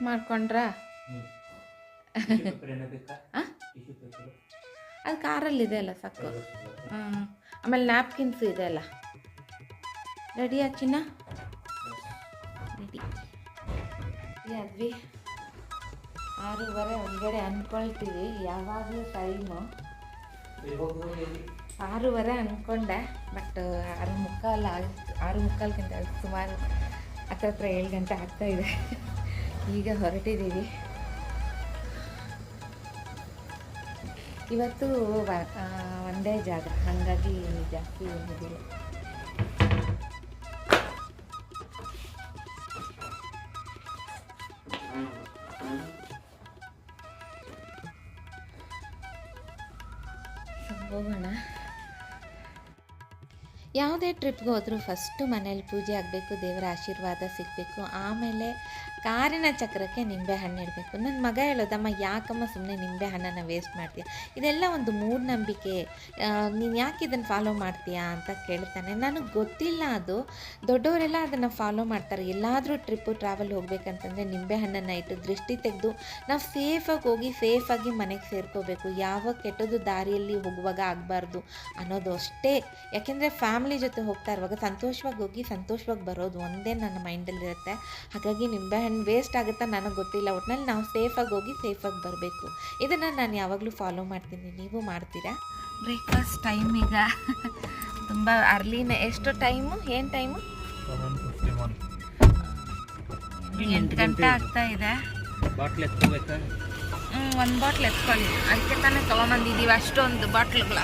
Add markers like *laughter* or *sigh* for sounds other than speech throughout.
Check ಮಾಡ್ಕೊಂಡ್ರಾ? ಕಾರಲ್ಲಿ ಇದೆ ಅದು ಅಲ್ಲ ಸಾಕು. ಹ್ಞೂ ಆಮೇಲೆ ನ್ಯಾಪ್ಕಿನ್ಸು ಇದೆ ಅಲ್ಲ ರೆಡಿಯಾ ಚಿನ್ನ? ರೆಡಿ ಅದ್ವಿ ಆರೂವರೆ ಒಳಗಡೆ ಅಂದ್ಕೊಳ್ತೀವಿ. ಯಾವಾಗಲೂ ಟೈಮು ಆರೂವರೆ ಅಂದ್ಕೊಂಡೆ ಬಟ್ ಆರು ಮುಕ್ಕಾಲು ಆರು ಮುಕ್ಕಾಲ್ಗಿಂತ ಸುಮಾರು ಹತ್ರ ಹತ್ರ ಏಳು ಗಂಟೆ ಆಗ್ತಾ ಇದೆ. ಈಗ ಹೊರಟಿದ್ದೀವಿ. ಇವತ್ತು ಒಂದೇ ಜಾಗ ಹಾಗಾಗಿ ಜಾಸ್ತಿ ಏನಿದಿಲ್ಲ. ಸೊ, ಹೋಗೋಣ. ಯಾವುದೇ ಟ್ರಿಪ್ಗೆ ಹೋದರೂ ಫಸ್ಟು ಮನೇಲಿ ಪೂಜೆ ಆಗಬೇಕು ದೇವರ ಆಶೀರ್ವಾದ ಸಿಗಬೇಕು ಆಮೇಲೆ ಕಾರಿನ ಚಕ್ರಕ್ಕೆ ನಿಂಬೆ ಹಣ್ಣು ಇಡಬೇಕು. ನನ್ನ ಮಗ ಹೇಳೋದಮ್ಮ, ಯಾಕಮ್ಮ ಸುಮ್ಮನೆ ನಿಂಬೆ ಹಣ್ಣನ್ನು ವೇಸ್ಟ್ ಮಾಡ್ತೀಯ? ಇದೆಲ್ಲ ಒಂದು ಮೂಢನಂಬಿಕೆ ನೀನು ಯಾಕೆ ಇದನ್ನು ಫಾಲೋ ಮಾಡ್ತೀಯಾ ಅಂತ ಕೇಳ್ತಾನೆ. ನನಗೆ ಗೊತ್ತಿಲ್ಲ ಅದು. ದೊಡ್ಡವರೆಲ್ಲ ಅದನ್ನು ಫಾಲೋ ಮಾಡ್ತಾರೆ. ಎಲ್ಲಾದರೂ ಟ್ರಿಪ್ಪು ಟ್ರಾವೆಲ್ ಹೋಗ್ಬೇಕಂತಂದರೆ ನಿಂಬೆ ಹಣ್ಣನ್ನು ಇಟ್ಟು ದೃಷ್ಟಿ ತೆಗೆದು ನಾವು ಸೇಫಾಗಿ ಹೋಗಿ ಸೇಫಾಗಿ ಮನೆಗೆ ಸೇರ್ಕೋಬೇಕು. ಯಾವ ಕೆಟ್ಟದ್ದು ದಾರಿಯಲ್ಲಿ ಹೋಗುವಾಗ ಆಗಬಾರ್ದು ಅನ್ನೋದು ಅಷ್ಟೇ. ಯಾಕೆಂದರೆ ಫ್ಯಾಮಿಲಿ ಜೊತೆ ಹೋಗ್ತಾ ಇರುವಾಗ ಸಂತೋಷವಾಗಿ ಹೋಗಿ, ಸಂತೋಷವಾಗಿ ಬರೋದು ಒಂದೇ ನನ್ನ ಮೈಂಡಲ್ಲಿರುತ್ತೆ ಹಾಗಾಗಿ ನಿಂಬೆಹಣ್ಣು ವೇಸ್ಟ್ ಆಗುತ್ತಾ ನನಗೆ ಗೊತ್ತಿಲ್ಲ. ಒಟ್ನಲ್ಲಿ ನಾವು ಸೇಫಾಗಿ ಹೋಗಿ ಸೇಫಾಗಿ ಬರಬೇಕು. ಇದನ್ನು ನಾನು ಯಾವಾಗಲೂ ಫಾಲೋ ಮಾಡ್ತೀನಿ. ನೀವು ಮಾಡ್ತೀರಾ? ಬ್ರೇಕ್ಫಾಸ್ಟ್ ಟೈಮ್ ಈಗ. ತುಂಬ ಅರ್ಲಿನೇ ಎಷ್ಟು ಟೈಮು ಏನು ಟೈಮು ಎಂಟು ಗಂಟೆ ಆಗ್ತಾ ಇದೆ. ಬಾಟ್ಲ್ ಎತ್ಕೋಬೇಕಾ? ಒಂದು ಬಾಟ್ಲ್ ಎತ್ಕೊಳ್ಳಿ. ಅದಕ್ಕೆ ತಾನೇ ತೊಗೊಂಬಂದಿದ್ದೀವಿ ಅಷ್ಟೊಂದು ಬಾಟ್ಲುಗಳ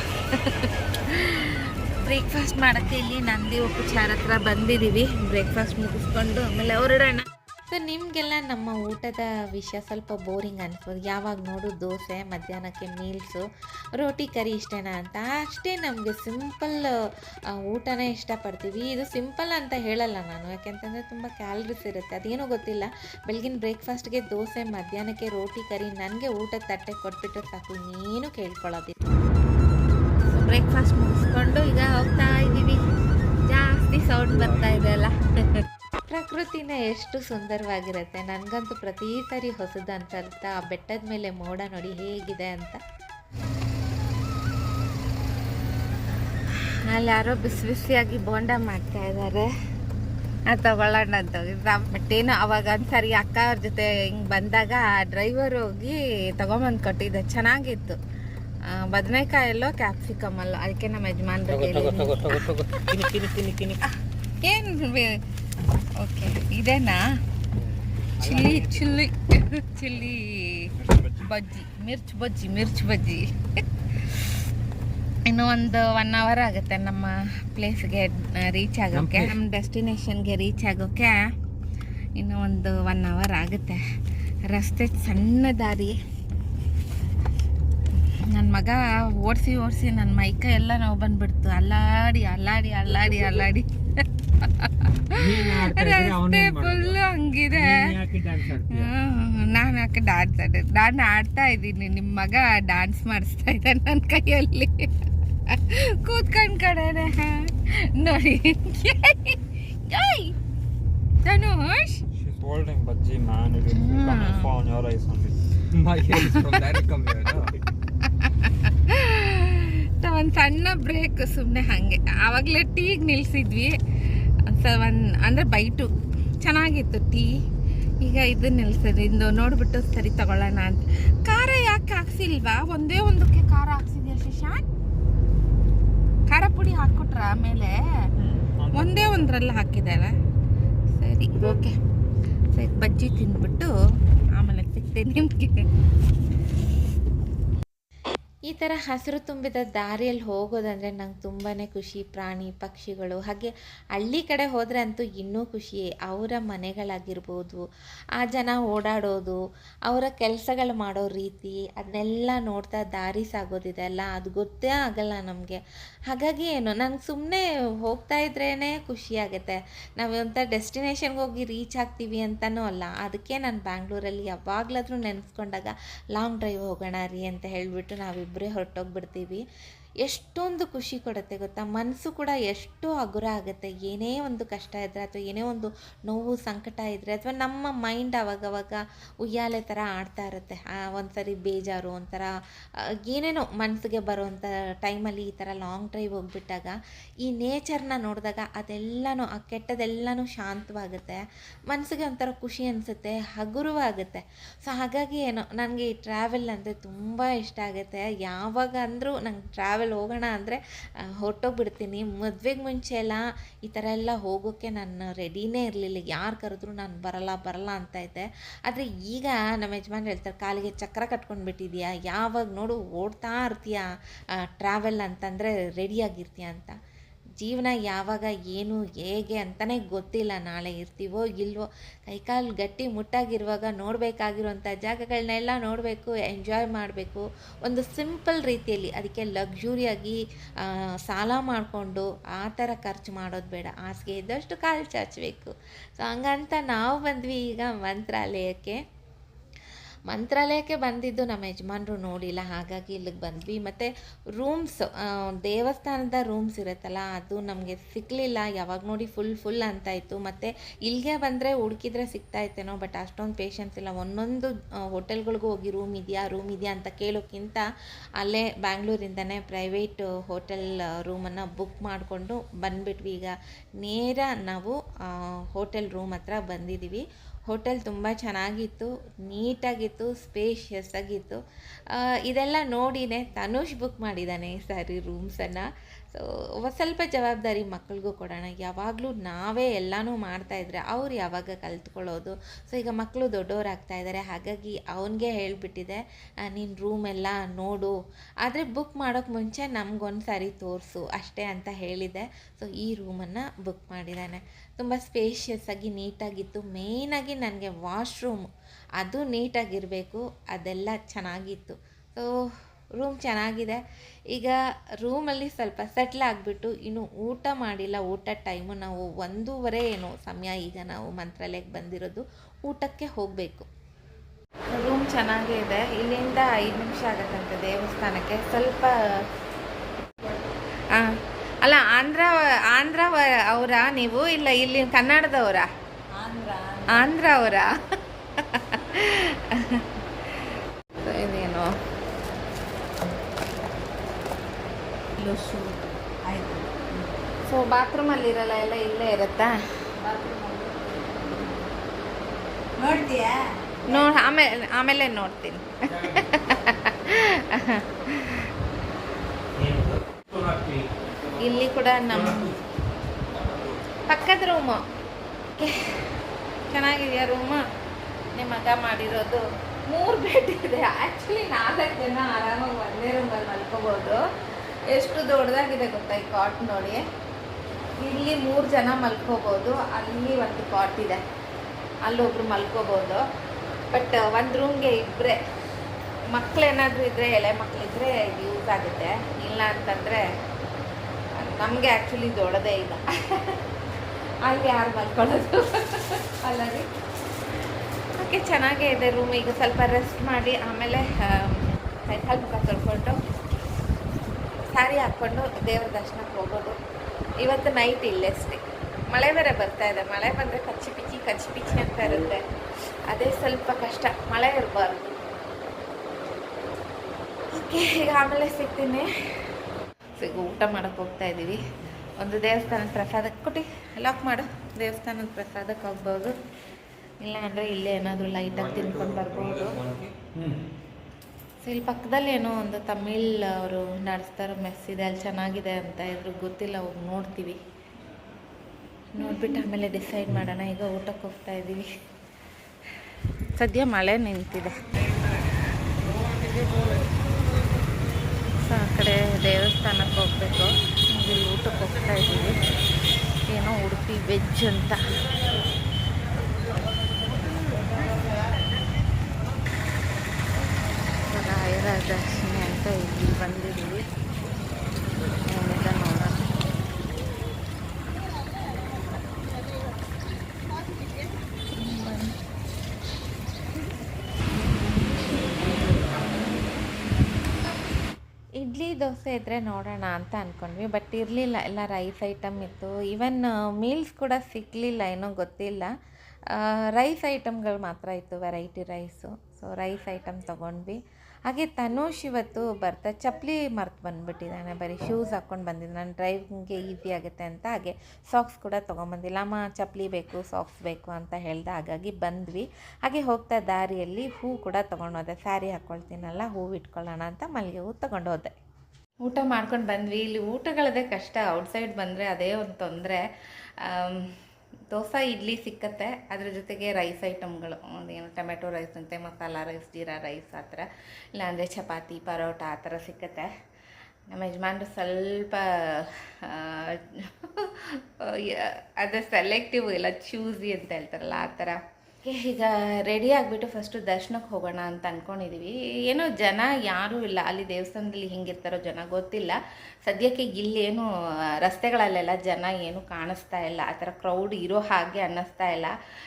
ಬ್ರೇಕ್ಫಾಸ್ಟ್ ಮಾಡೋಕ್ಕೆ ಇಲ್ಲಿ ನಂದಿ ಉಪಚಾರ ಹತ್ರ ಬಂದಿದ್ದೀವಿ. ಬ್ರೇಕ್ಫಾಸ್ಟ್ ಮುಗಿಸ್ಕೊಂಡು ಆಮೇಲೆ ಹೊರಡೋಣ. ಸೊ ನಿಮಗೆಲ್ಲ ನಮ್ಮ ಊಟದ ವಿಷಯ ಸ್ವಲ್ಪ ಬೋರಿಂಗ್ ಅನಿಸ್ಬೋದು. ಯಾವಾಗ ನೋಡು ದೋಸೆ, ಮಧ್ಯಾಹ್ನಕ್ಕೆ ಮೀಲ್ಸು ರೋಟಿ ಕರಿ ಇಷ್ಟೇನಾ ಅಂತ. ಅಷ್ಟೇ ನಮಗೆ ಸಿಂಪಲ್ ಊಟನೇ ಇಷ್ಟಪಡ್ತೀವಿ. ಇದು ಸಿಂಪಲ್ ಅಂತ ಹೇಳಲ್ಲ ನಾನು. ಯಾಕೆಂತಂದರೆ ತುಂಬ ಕ್ಯಾಲ್ರೀಸ್ ಇರುತ್ತೆ. ಅದೇನೋ ಗೊತ್ತಿಲ್ಲ. ಬೆಳಗಿನ ಬ್ರೇಕ್ಫಾಸ್ಟ್ಗೆ ದೋಸೆ, ಮಧ್ಯಾಹ್ನಕ್ಕೆ ರೋಟಿ ಕರಿ ನನಗೆ ಊಟದ ತಟ್ಟೆ ಕೊಟ್ಬಿಟ್ಟು ಸಾಕು. ಇನ್ನೇನು ಕೇಳ್ಕೊಳ್ಳೋದಿಲ್ಲ. ಬ್ರೇಕ್ಫಾಸ್ಟ್ ಮುಗಿಸ್ಕೊಂಡು ಈಗ ಹೋಗ್ತಾ ಇದ್ದೀವಿ. ಜಾಸ್ತಿ ಸೌಂಡ್ ಬರ್ತಾ ಇದೆ ಅಲ್ಲ. *laughs* ಪ್ರಕೃತಿನ ಎಷ್ಟು ಸುಂದರವಾಗಿರುತ್ತೆ. ನನಗಂತೂ ಪ್ರತಿ ಸರಿ ಹೊಸದಂತ ಆ ಬೆಟ್ಟದ ಮೇಲೆ ಮೋಡ ನೋಡಿ ಹೇಗಿದೆ ಅಂತ. ಅಲ್ಲಿ ಯಾರೋ ಬಿಸಿ ಬಿಸಿಯಾಗಿ ಬೋಂಡ ಮಾಡ್ತಾ ಇದ್ದಾರೆ ತಗೊಳ್ಳೋಣ ಅಂತ ಬಟ್ ಏನು ಅವಾಗ ಒಂದ್ಸರಿ ಅಕ್ಕ ಅವ್ರ ಜೊತೆ ಹಿಂಗೆ ಬಂದಾಗ ಡ್ರೈವರ್ ಹೋಗಿ ತಗೊಂಬಂದು ಕೊಟ್ಟಿದ್ದೆ. ಚೆನ್ನಾಗಿತ್ತು. ಬದನೆಕಾಯಲ್ಲೋ ಕ್ಯಾಪ್ಸಿಕಮಲ್ಲೋ ಅದಕ್ಕೆ ನಮ್ಮ ಯಜಮಾನ್ರಿಗೆ ಏನು ಓಕೆ ಇದೇನಾ? Chilli chilli chilli bajji mirch bajji mirch bajji. ಇನ್ನು ಒಂದು ಒನ್ ಅವರ್ ಆಗುತ್ತೆ ನಮ್ಮ ಪ್ಲೇಸ್ಗೆ ರೀಚ್ ಆಗೋಕ್ಕೆ ನಮ್ಮ ಡೆಸ್ಟಿನೇಷನ್ಗೆ ರೀಚ್ ಆಗೋಕ್ಕೆ ಇನ್ನು ಒಂದು ಒನ್ ಅವರ್ ಆಗುತ್ತೆ. ರಸ್ತೆ ಸಣ್ಣ ದಾರಿ. ನನ್ನ ಮಗ ಓಡಿಸಿ ಓಡಿಸಿ ನನ್ನ ಮೈಕ ಎಲ್ಲ ನಾವು ಬಂದ್ಬಿಡ್ತು. ಅಲ್ಲಾಡಿ ಅಲ್ಲಾಡಿ ಅಲ್ಲಾಡಿ ಅಲ್ಲಾಡಿ. ರಸ್ತೆ ಫುಲ್ಲು ಹಂಗಿದೆ. ನಾನು ಯಾಕೆ ಡ್ಯಾನ್ಸ್ ಆಡ ನಾನು ಆಡ್ತಾ ಇದ್ದೀನಿ. ನಿಮ್ಮ ಮಗ ಡ್ಯಾನ್ಸ್ ಮಾಡಿಸ್ತಾ ಇದ್ದಾನೆ ನನ್ನ ಕೈಯಲ್ಲಿ. ಕೂತ್ಕೊಂಡ್ ಕಡೆನೆ ನೋಡಿ! Dhanush She's holding bhaji, man. It will come and fall on your eyes only. My hair is from direct come no? ಒಂದು ಸಣ್ಣ ಬ್ರೇಕ್ ಸುಮ್ಮನೆ ಹಾಗೆ. ಆವಾಗಲೇ ಟೀಗೆ ನಿಲ್ಸಿದ್ವಿ. ಸ ಒಂದು ಅಂದರೆ ಬೈಟು ಚೆನ್ನಾಗಿತ್ತು ಟೀ ಈಗ ಇದು ನಿಲ್ಸೋದು ಇಂದು ನೋಡ್ಬಿಟ್ಟು ಸರಿ ತಗೊಳ್ಳೋಣ ಅಂತ. ಖಾರ ಯಾಕೆ ಹಾಕ್ಸಿಲ್ವಾ? ಒಂದೇ ಒಂದಕ್ಕೆ ಖಾರ ಹಾಕ್ಸಿದ್ಯಾ ಶಶಾಂತ್ ಖಾರ ಪುಡಿ ಹಾಕ್ಕೊಟ್ರ ಆಮೇಲೆ? ಒಂದೇ ಒಂದರಲ್ಲಿ ಹಾಕಿದ್ದಾರೆ ಸರಿ, ಓಕೆ. ಸರಿ, ಬಜ್ಜಿ ತಿಂದ್ಬಿಟ್ಟು ಆಮೇಲೆ ಸಿಗ್ತೇನೆ ನಿಮಗೆ. ಈ ಥರ ಹಸಿರು ತುಂಬಿದ ದಾರಿಯಲ್ಲಿ ಹೋಗೋದಂದರೆ ನಂಗೆ ತುಂಬಾ ಖುಷಿ. ಪ್ರಾಣಿ, ಪಕ್ಷಿಗಳು, ಹಾಗೆ ಹಳ್ಳಿ ಕಡೆ ಹೋದರೆ ಅಂತೂ ಇನ್ನೂ ಖುಷಿ. ಅವರ ಮನೆಗಳಾಗಿರ್ಬೋದು, ಆ ಜನ ಓಡಾಡೋದು, ಅವರ ಕೆಲಸಗಳು ಮಾಡೋ ರೀತಿ, ಅದನ್ನೆಲ್ಲ ನೋಡ್ತಾ ದಾರಿ ಸಾಗೋದಿದೆ ಅಲ್ಲ? ಅದು ಗೊತ್ತೇ ಆಗಲ್ಲ ನಮಗೆ. ಹಾಗಾಗಿ ಏನು, ನಂಗೆ ಸುಮ್ಮನೆ ಹೋಗ್ತಾ ಇದ್ರೇ ಖುಷಿಯಾಗುತ್ತೆ ನಾವು ಒಂಥರ ಡೆಸ್ಟಿನೇಷನ್ಗೆ ಹೋಗಿ ರೀಚ್ ಆಗ್ತೀವಿ ಅಂತಲೂ ಅಲ್ಲ. ಅದಕ್ಕೆ ನಾನು ಬ್ಯಾಂಗ್ಳೂರಲ್ಲಿ ಯಾವಾಗಲಾದರೂ ನೆನೆಸ್ಕೊಂಡಾಗ, ಲಾಂಗ್ ಡ್ರೈವ್ ಹೋಗೋಣ ರೀ ಅಂತ ಹೇಳಿಬಿಟ್ಟು ನಾವಿಬ್ಬರೇ ಹೊರಟೋಗ್ಬಿಡ್ತೀವಿ ಎಷ್ಟೊಂದು ಖುಷಿ ಕೊಡುತ್ತೆ ಗೊತ್ತಾ? ಮನಸ್ಸು ಕೂಡ ಎಷ್ಟು ಹಗುರ ಆಗುತ್ತೆ. ಏನೇ ಒಂದು ಕಷ್ಟ ಇದ್ದರೆ ಅಥವಾ ಏನೇ ಒಂದು ನೋವು, ಸಂಕಟ ಇದ್ದರೆ ಅಥವಾ ನಮ್ಮ ಮೈಂಡ್ ಅವಾಗವಾಗ ಉಯ್ಯಾಲೆ ಥರ ಆಡ್ತಾ ಇರುತ್ತೆ. ಒಂದು ಸರಿ ಬೇಜಾರು, ಒಂಥರ ಏನೇನೋ ಮನಸ್ಸಿಗೆ ಬರುವಂಥ ಟೈಮಲ್ಲಿ ಈ ಥರ ಲಾಂಗ್ ಡ್ರೈವ್ ಹೋಗ್ಬಿಟ್ಟಾಗ ಈ ನೇಚರ್ನ ನೋಡಿದಾಗ ಅದೆಲ್ಲನೂ, ಆ ಕೆಟ್ಟದೆಲ್ಲನೂ ಶಾಂತವಾಗುತ್ತೆ. ಮನಸ್ಸಿಗೆ ಒಂಥರ ಖುಷಿ ಅನಿಸುತ್ತೆ ಹಗುರವಾಗುತ್ತೆ ಸೊ ಹಾಗಾಗಿ ಏನೋ, ನನಗೆ ಈ ಟ್ರಾವೆಲ್ ಅಂದರೆ ತುಂಬ ಇಷ್ಟ ಆಗುತ್ತೆ. ಯಾವಾಗ ಅಂದರೂ ನಂಗೆ ಟ್ರಾವೆಲ್ ಹೋಗೋಣ ಅಂದರೆ ಹೊರಟೋಗ್ಬಿಡ್ತೀನಿ. ಮದುವೆಗೆ ಮುಂಚೆ ಎಲ್ಲ ಈ ಥರ ಎಲ್ಲ ಹೋಗೋಕ್ಕೆ ನಾನು ರೆಡಿನೇ ಇರಲಿಲ್ಲ. ಯಾರು ಕರೆದ್ರು ನಾನು ಬರಲ್ಲ ಬರಲ್ಲ ಅಂತ ಇದ್ದೆ. ಆದರೆ ಈಗ ನಮ್ಮ ಯಜಮಾನ್ ಹೇಳ್ತಾರೆ, ಕಾಲಿಗೆ ಚಕ್ರ ಕಟ್ಕೊಂಡ್ಬಿಟ್ಟಿದ್ಯಾ ಯಾವಾಗ ನೋಡು ಓಡ್ತಾ ಇರ್ತೀಯ? ಟ್ರಾವೆಲ್ ಅಂತಂದರೆ ರೆಡಿಯಾಗಿರ್ತೀಯ ಅಂತ. ಜೀವನ ಯಾವಾಗ, ಏನು, ಹೇಗೆ ಅಂತಲೇ ಗೊತ್ತಿಲ್ಲ. ನಾಳೆ ಇರ್ತೀವೋ ಇಲ್ವೋ, ಕೈಕಾಲು ಗಟ್ಟಿ ಮುಟ್ಟಾಗಿರುವಾಗ ನೋಡಬೇಕಾಗಿರುವಂಥ ಜಾಗಗಳನ್ನೆಲ್ಲ ನೋಡಬೇಕು ಎಂಜಾಯ್ ಮಾಡಬೇಕು. ಒಂದು ಸಿಂಪಲ್ ರೀತಿಯಲ್ಲಿ ಅದಕ್ಕೆ ಲಗ್ಜುರಿಯಾಗಿ ಸಾಲ ಮಾಡಿಕೊಂಡು ಆ ಥರ ಖರ್ಚು ಮಾಡೋದು ಬೇಡ. ಹಾಸಿಗೆ ಇದ್ದಷ್ಟು ಕಾಲು ಚಾಚಬೇಕು. ಸೊ ಹಂಗಂತ ನಾವು ಬಂದ್ವಿ ಈಗ ಮಂತ್ರಾಲಯಕ್ಕೆ. ಮಂತ್ರಾಲಯಕ್ಕೆ ಬಂದಿದ್ದು ನಮ್ಮ ಯಜಮಾನ್ರು ನೋಡಿಲ್ಲ, ಹಾಗಾಗಿ ಇಲ್ಲಿಗೆ ಬಂದ್ವಿ. ಮತ್ತು ರೂಮ್ಸ್ ದೇವಸ್ಥಾನದ ರೂಮ್ಸ್ ಇರುತ್ತಲ್ಲ, ಅದು ನಮಗೆ ಸಿಕ್ಕಲಿಲ್ಲ ಯಾವಾಗ ನೋಡಿ ಫುಲ್ ಫುಲ್ ಅಂತ ಇತ್ತು. ಮತ್ತು ಇಲ್ಲಿಗೆ ಬಂದರೆ ಹುಡುಕಿದ್ರೆ ಸಿಗ್ತಾ ಇತ್ತೇನೋ ಬಟ್ ಅಷ್ಟೊಂದು ಪೇಷನ್ಸ್ ಇಲ್ಲ. ಒಂದೊಂದು ಹೋಟೆಲ್ಗಳಿಗೂ ಹೋಗಿ ರೂಮ್ ಇದೆಯಾ ರೂಮ್ ಇದೆಯಾ ಅಂತ ಕೇಳೋಕ್ಕಿಂತ ಅಲ್ಲೇ ಬ್ಯಾಂಗ್ಳೂರಿಂದನೇ ಪ್ರೈವೇಟ್ ಹೋಟೆಲ್ ರೂಮನ್ನು ಬುಕ್ ಮಾಡಿಕೊಂಡು ಬಂದುಬಿಟ್ವಿ. ಈಗ ನೇರ ನಾವು ಹೋಟೆಲ್ ರೂಮ್ ಹತ್ರ ಬಂದಿದ್ದೀವಿ ಹೋಟೆಲ್ ತುಂಬ ಚೆನ್ನಾಗಿತ್ತು ನೀಟಾಗಿತ್ತು ಸ್ಪೇಷಿಯಸ್ ಆಗಿತ್ತು. ಆ, ಇದೆಲ್ಲ ನೋಡಿನೇ ತನುಷ್ ಬುಕ್ ಮಾಡಿದ್ದಾನೆ ಈ ಸಾರಿ ರೂಮ್ಸನ್ನು ಸೊ ಸ್ವಲ್ಪ ಜವಾಬ್ದಾರಿ ಮಕ್ಕಳಿಗೂ ಕೊಡೋಣ ಯಾವಾಗಲೂ ನಾವೇ ಎಲ್ಲನೂ ಮಾಡ್ತಾಯಿದ್ರೆ ಅವ್ರು ಯಾವಾಗ ಕಲ್ತ್ಕೊಳ್ಳೋದು? ಸೊ ಈಗ ಮಕ್ಕಳು ದೊಡ್ಡವರಾಗ್ತಾ ಇದ್ದಾರೆ ಹಾಗಾಗಿ ಅವನಿಗೆ ಹೇಳಿಬಿಟ್ಟಿದೆ ರೂಮ್ ಎಲ್ಲ ನೋಡು. ಆದರೆ ಬುಕ್ ಮಾಡೋಕ್ಕೆ ಮುಂಚೆ ನಮಗೊಂದು ಸಾರಿ ತೋರಿಸು, ಅಷ್ಟೇ ಅಂತ ಹೇಳಿದೆ. ಸೊ ಈ ರೂಮನ್ನು ಬುಕ್ ಮಾಡಿದ್ದಾನೆ ತುಂಬ ಸ್ಪೇಷಿಯಸ್ ಆಗಿ ನೀಟಾಗಿತ್ತು. ಮೇಯ್ನಾಗಿ ನನಗೆ ವಾಶ್ರೂಮ್ ಅದು ನೀಟಾಗಿರಬೇಕು, ಅದೆಲ್ಲ ಚೆನ್ನಾಗಿತ್ತು. ಸೊ ರೂಮ್ ಚೆನ್ನಾಗಿದೆ. ಈಗ ರೂಮಲ್ಲಿ ಸ್ವಲ್ಪ ಸೆಟ್ಲ್ ಆಗಿಬಿಟ್ಟು ಇನ್ನು ಊಟ ಮಾಡಿಲ್ಲ ಊಟ ಟೈಮು ನಾವು ಒಂದೂವರೆ ಏನು ಸಮಯ ಈಗ ನಾವು ಮಂತ್ರಾಲಯಕ್ಕೆ ಬಂದಿರೋದು ಊಟಕ್ಕೆ ಹೋಗಬೇಕು. ರೂಮ್ ಚೆನ್ನಾಗೇ ಇದೆ ಇಲ್ಲಿಂದ ಐದು ನಿಮಿಷ ಆಗತ್ತಂತೆ ದೇವಸ್ಥಾನಕ್ಕೆ. ಸ್ವಲ್ಪ ಹಾಂ ಅಲ್ಲ ಆಂಧ್ರ ಆಂಧ್ರ ಅವರ ನೀವು? ಇಲ್ಲ ಇಲ್ಲಿ ಕನ್ನಡದವರ? ಆಂಧ್ರ ಅವರ ಇದೇನು ಸೊ ಬಾತ್ರೂಮಲ್ಲಿ ಇರಲ್ಲ ಎಲ್ಲ ಇಲ್ಲೇ ಇರುತ್ತಾ? ನೋಡ್ತೀಯಾ? ನೋ ಆಮೇಲೆ ಆಮೇಲೆ ನೋಡ್ತೀನಿ. ಇಲ್ಲಿ ಕೂಡ ನಮ್ಮ ಪಕ್ಕದ ರೂಮು ಚೆನ್ನಾಗಿದೆಯಾ ರೂಮು ನಿಮ್ಮ ಮಗ ಮಾಡಿರೋದು. ಮೂರು ಬೆಡ್ ಇದೆ. ಆ್ಯಕ್ಚುಲಿ ನಾಲ್ಕು ಜನ ಆರಾಮಾಗಿ ಒಂದೇ ರೂಮಲ್ಲಿ ಮಲ್ಕೋಬೋದು. ಎಷ್ಟು ದೊಡ್ಡದಾಗಿದೆ ಗೊತ್ತಾ ಈ ಕಾಟ್ ನೋಡಿ? ಇಲ್ಲಿ ಮೂರು ಜನ ಮಲ್ಕೋಬೋದು, ಅಲ್ಲಿ ಒಂದು ಕಾಟ್ ಇದೆ. ಅಲ್ಲೊಬ್ರು ಮಲ್ಕೋಬೋದು. ಬಟ್ ಒಂದು ರೂಮ್ಗೆ ಇಬ್ಬರೇ ಮಕ್ಕಳೇನಾದರೂ ಇದ್ದರೆ ಎಳೆ ಮಕ್ಕಳಿದ್ರೆ ಇದು ಯೂಸ್ ಆಗುತ್ತೆ. ಇಲ್ಲ ಅಂತಂದರೆ, ನಮಗೆ ಆ್ಯಕ್ಚುಲಿ ದೊಡ್ಡದೇ ಇಲ್ಲ. ಅಲ್ಲಿ ಯಾರು ಮಲ್ಕೊಳ್ಳೋದು? ಅಲ್ಲರಿ ಓಕೆ ಚೆನ್ನಾಗೇ ಇದೆ ರೂಮ್ ಈಗ ಸ್ವಲ್ಪ ರೆಸ್ಟ್ ಮಾಡಿ, ಆಮೇಲೆ ಕೈಕಾಲು ಮುಖ ತೊಳ್ಕೊಂಡು ಸ್ಯಾರಿ ಹಾಕ್ಕೊಂಡು ದೇವ್ರ ದರ್ಶನಕ್ಕೆ ಹೋಗೋದು. ಇವತ್ತು ನೈಟ್ ಇಲ್ಲೇ ಸ್ಟೇ ಮಳೆ ಬೇರೆ ಬರ್ತಾ ಇದೆ. ಮಳೆ ಬಂದರೆ ಕಚ್ಚಿ ಪಿಚ್ಚಿ ಕಚ್ಚಿ ಪಿಚ್ಚಿ ಅಂತ ಇರುತ್ತೆ. ಅದೇ ಸ್ವಲ್ಪ ಕಷ್ಟ. ಮಳೆ ಇರಬಾರ್ದು. ಓಕೆ, ಈಗ ಆಮೇಲೆ ಸಿಗ್ತೀನಿ. ಸಿಗು ಈಗ ಊಟ ಮಾಡೋಕ್ಕೆ ಹೋಗ್ತಾ ಇದ್ದೀವಿ ಒಂದು ದೇವಸ್ಥಾನದ ಪ್ರಸಾದಕ್ಕೆ ಕೊಟ್ಟು ಲಾಕ್ ಮಾಡು. ದೇವಸ್ಥಾನದ ಪ್ರಸಾದಕ್ಕೆ ಹೋಗ್ಬೋದು. ಇಲ್ಲ ಅಂದರೆ ಇಲ್ಲೇ ಏನಾದರೂ ಲೈಟಾಗಿ ತಿನ್ಕೊಂಡು ಬರ್ಬೋದು. ಸೊ ಇಲ್ಲಿ ಪಕ್ಕದಲ್ಲಿ ಏನೋ ಒಂದು ತಮಿಳ್ ಅವರು ನಡೆಸ್ತಾರೋ ಮೆಸ್ ಇದೆ, ಅಲ್ಲಿ ಚೆನ್ನಾಗಿದೆ ಅಂತ ಇದ್ರು, ಗೊತ್ತಿಲ್ಲ, ಹೋಗಿ ನೋಡ್ತೀವಿ. ನೋಡ್ಬಿಟ್ಟು ಆಮೇಲೆ ಡಿಸೈಡ್ ಮಾಡೋಣ. ಈಗ ಊಟಕ್ಕೆ ಹೋಗ್ತಾ ಇದ್ದೀವಿ. ಸದ್ಯ ಮಳೆ ನಿಂತಿದೆ. ಸೊ ಆ ಕಡೆ ದೇವಸ್ಥಾನಕ್ಕೆ ಹೋಗಬೇಕು. ಇಲ್ಲಿ ಊಟಕ್ಕೆ ಹೋಗ್ತಾ ಇದ್ದೀವಿ. ಏನೋ ಉಡುಪಿ ವೆಜ್ ಅಂತ ರಾಯರ ದರ್ಶನ ಅಂತ ಇಲ್ಲಿ ಬಂದಿದ್ದೀವಿ ಏನಿಲ್ಲ ನೋಡೋಣ ಇಡ್ಲಿ ದೋಸೆ ಇದ್ದರೆ ನೋಡೋಣ ಅಂತ ಅಂದ್ಕೊಂಡ್ವಿ ಬಟ್ ಇರಲಿಲ್ಲ, ಎಲ್ಲ ರೈಸ್ ಐಟಮ್ ಇತ್ತು. ಈವನ್ ಮೀಲ್ಸ್ ಕೂಡ ಸಿಗಲಿಲ್ಲ, ಏನೋ ಗೊತ್ತಿಲ್ಲ. ರೈಸ್ ಐಟಮ್ಗಳು ಮಾತ್ರ ಇತ್ತು variety rice so rice item ತೊಗೊಂಡ್ವಿ. ಹಾಗೆ ತನುಷ್ ಇವತ್ತು ಬರ್ತಾ, ಚಪ್ಪಲಿ ಮರ್ತು ಬಂದುಬಿಟ್ಟಿದ್ದಾನೆ. ಬರೀ ಶೂಸ್ ಹಾಕ್ಕೊಂಡು ಬಂದಿದ್ದೆ ನಾನು ಡ್ರೈವಿಂಗ್ಗೆ ಈಸಿ ಆಗುತ್ತೆ ಅಂತ. ಹಾಗೆ ಸಾಕ್ಸ್ ಕೂಡ ತೊಗೊಂಬಂದಿಲ್ಲ ಅಮ್ಮ, ಚಪ್ಪಲಿ ಬೇಕು ಸಾಕ್ಸ್ ಬೇಕು ಅಂತ ಹೇಳ್ದೆ. ಹಾಗಾಗಿ ಬಂದ್ವಿ. ಹಾಗೆ ಹೋಗ್ತಾ ದಾರಿಯಲ್ಲಿ ಹೂ ಕೂಡ ತೊಗೊಂಡೋದೆ ಸ್ಯಾರಿ ಹಾಕ್ಕೊಳ್ತೀನಲ್ಲ ಹೂವು ಇಟ್ಕೊಳ್ಳೋಣ ಅಂತ ಮಲ್ಲಿಗೆ ಹೂ ತೊಗೊಂಡೋದೆ ಊಟ ಮಾಡ್ಕೊಂಡು ಬಂದ್ವಿ. ಇಲ್ಲಿ ಊಟಗಳದೇ ಕಷ್ಟ. ಔಟ್ಸೈಡ್ ಬಂದರೆ ಅದೇ ಒಂದು ತೊಂದರೆ. ದೋಸೆ, ಇಡ್ಲಿ ಸಿಕ್ಕತ್ತೆ. ಅದ್ರ ಜೊತೆಗೆ ರೈಸ್ ಐಟಮ್ಗಳು ಏನು, ಟೊಮೆಟೊ ರೈಸ್ ಅಂತೆ ಮಸಾಲ ರೈಸ್ ಜೀರಾ ರೈಸ್ ಆ ಥರ. ಇಲ್ಲಾಂದರೆ ಚಪಾತಿ, ಪರೋಟ ಆ ಥರ ಸಿಕ್ಕತ್ತೆ. ನಮ್ಮ ಯಜಮಾನ್ರು ಸ್ವಲ್ಪ ಅದೇ ಸೆಲೆಕ್ಟಿವ್ ಇಲ್ಲ ಚೂಸಿ ಅಂತ ಹೇಳ್ತಾರಲ್ಲ ಆ ಥರ. ಈಗ ರೆಡಿ ಆಗಿಬಿಟ್ಟು ಫಸ್ಟು ದರ್ಶನಕ್ಕೆ ಹೋಗೋಣ ಅಂತ ಅಂದ್ಕೊಂಡಿದ್ದೀವಿ ಏನೋ ಜನ ಯಾರೂ ಇಲ್ಲ. ಅಲ್ಲಿ ದೇವಸ್ಥಾನದಲ್ಲಿ ಹಿಂಗಿರ್ತಾರೋ ಜನ ಗೊತ್ತಿಲ್ಲ. ಸದ್ಯಕ್ಕೆ ಇಲ್ಲೇನು ರಸ್ತೆಗಳಲ್ಲೆಲ್ಲ ಜನ ಏನು ಕಾಣಿಸ್ತಾ ಇಲ್ಲ. ಆ ಥರ ಕ್ರೌಡ್ ಇರೋ ಹಾಗೆ ಅನ್ನಿಸ್ತಾ ಇಲ್ಲ.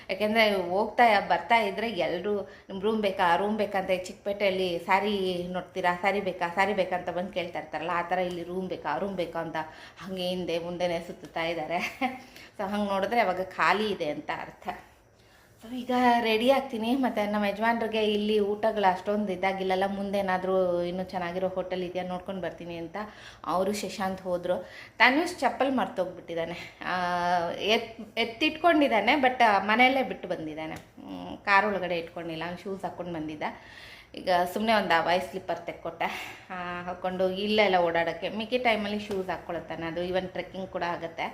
ಯಾಕೆಂದರೆ ಹೋಗ್ತಾ, ಬರ್ತಾ ಇದ್ದರೆ ಎಲ್ಲರೂ ರೂಮ್ ಬೇಕಾ? ರೂಮ್ ಬೇಕಂತ. ಚಿಕ್ಕಪೇಟೆಯಲ್ಲಿ ಸಾರಿ ನೋಡ್ತೀರಾ? ಸಾರಿ ಬೇಕಾ? ಸಾರಿ ಬೇಕಾ? ಅಂತ ಬಂದು ಕೇಳ್ತಾ ಇರ್ತಾರಲ್ಲ. ಆ ಥರ ಇಲ್ಲಿ ರೂಮ್ ಬೇಕಾ? ರೂಮ್ ಬೇಕಾ ಅಂತ ಹಾಗೆ ಹಿಂದೆ ಮುಂದೆನೇ ಸುತ್ತುತ್ತಾ ಇದ್ದಾರೆ. *laughs* ಸೊ ಹಂಗೆ ನೋಡಿದ್ರೆ ಅವಾಗ ಖಾಲಿ ಇದೆ ಅಂತ ಅರ್ಥ. ಈಗ ರೆಡಿ ಆಗ್ತೀನಿ. ಮತ್ತು ನಮ್ಮ ಯಜಮಾನ್ರಿಗೆ ಇಲ್ಲಿ ಊಟಗಳು ಅಷ್ಟೊಂದು ಇದಾಗಿಲ್ಲಲ್ಲ, ಮುಂದೇನಾದರೂ ಇನ್ನೂ ಚೆನ್ನಾಗಿರೋ ಹೋಟೆಲ್ ಇದೆಯಾ ನೋಡ್ಕೊಂಡು ಬರ್ತೀನಿ ಅಂತ ಅವರು ಶಶಾಂತ್ ಹೋದರು. ತನುಷ್ ಚಪ್ಪಲ್ ಮರ್ತೋಗ್ಬಿಟ್ಟಿದ್ದಾನೆ. ಎತ್, ಎತ್ತಿಟ್ಕೊಂಡಿದ್ದಾನೆ ಬಟ್ ಮನೆಯಲ್ಲೇ ಬಿಟ್ಟು ಬಂದಿದ್ದಾನೆ. ಕಾರ್ ಒಳಗಡೆ ಇಟ್ಕೊಂಡಿಲ್ಲ ಶೂಸ್ ಹಾಕ್ಕೊಂಡು ಬಂದಿದ್ದ. ಈಗ ಸುಮ್ಮನೆ ಒಂದು ಅವಾಯ್ ಸ್ಲಿಪ್ಪರ್ ತೆಕ್ಕೊಟ್ಟೆ. ಹಾಕ್ಕೊಂಡು ಇಲ್ಲೆಲ್ಲ ಓಡಾಡೋಕ್ಕೆ. ಮಿಕ್ಕಿ ಟೈಮಲ್ಲಿ ಶೂಸ್ ಹಾಕ್ಕೊಳತ್ತಾನೆ ಅದು ಈವನ್ ಟ್ರೆಕ್ಕಿಂಗ್ ಕೂಡ ಆಗುತ್ತೆ.